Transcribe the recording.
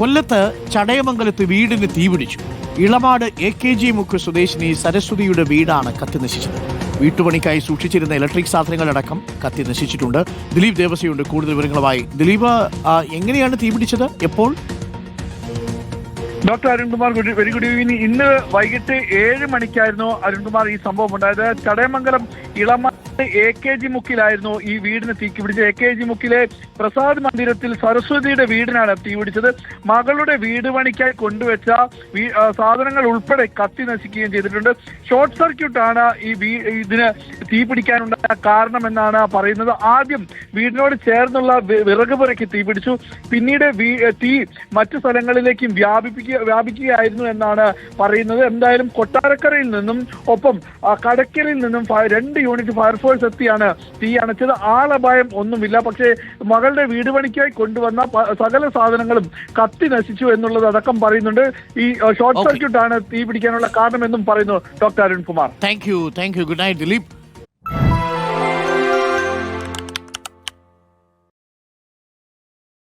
കൊല്ലത്ത് ചടയമംഗലത്ത് വീടിന് തീപിടിച്ചു ഇളമാട് എ കെ ജി മുക്ക് സ്വദേശിനി സരസ്വതിയുടെ വീടാണ് കത്തി നശിച്ചത്. വീട്ടുപണിക്കായി സൂക്ഷിച്ചിരുന്ന ഇലക്ട്രിക് സാധനങ്ങളടക്കം കത്തി നശിച്ചിട്ടുണ്ട്. ദിലീപ് ദേവസ്വയുണ്ട് കൂടുതൽ വിവരങ്ങളുമായി ദിലീപ് എങ്ങനെയാണ് തീപിടിച്ചത് എപ്പോൾ? Doctor Arunkumar good very good evening. ഇന്ന് വൈകിട്ട് ഏഴ് മണിക്കായിരുന്നു അരുൺകുമാർ ഈ സംഭവം ഉണ്ടായത്. ചടയമംഗലം ഇളമ എ കെ ജി മുക്കിലായിരുന്നു ഈ വീടിന് തീക്ക് പിടിച്ചത് എ കെ ജി മുക്കിലെ പ്രസാദ് മന്ദിരത്തിൽ സരസ്വതിയുടെ വീടിനാണ് തീ പിടിച്ചത് മകളുടെ വീട് പണിക്കായി കൊണ്ടുവച്ച സാധനങ്ങൾ ഉൾപ്പെടെ കത്തി നശിക്കുകയും ചെയ്തിട്ടുണ്ട്. ഷോർട്ട് സർക്യൂട്ട് ആണ് ഈ ഇതിന് തീ പിടിക്കാനുണ്ടായ കാരണമെന്നാണ് പറയുന്നത്. ആദ്യം വീടിനോട് ചേർന്നുള്ള വിറക് പുരയ്ക്ക് തീ പിടിച്ചു പിന്നീട് തീ മറ്റു സ്ഥലങ്ങളിലേക്കും വ്യാപിപ്പിക്കുക വ്യാപിക്കുകയായിരുന്നു എന്നാണ് പറയുന്നത്. എന്തായാലും കൊട്ടാരക്കരയിൽ നിന്നും ഒപ്പം കടക്കലിൽ നിന്നും രണ്ട് യൂണിറ്റ് ഫയർഫോഴ്സ് എത്തിയാണ് തീ അണച്ചത് ആളപായം ഒന്നുമില്ല. പക്ഷേ മകളുടെ വീട് പണിക്കായി കൊണ്ടുവന്ന സകല സാധനങ്ങളും കത്തി നശിച്ചു എന്നുള്ളത് അടക്കം പറയുന്നുണ്ട്. ഈ ഷോർട്ട്. സർക്യൂട്ട് ആണ് തീ പിടിക്കാനുള്ള കാരണമെന്നും പറയുന്നു doctor Arunkumar. Thank you thank you good night Dileep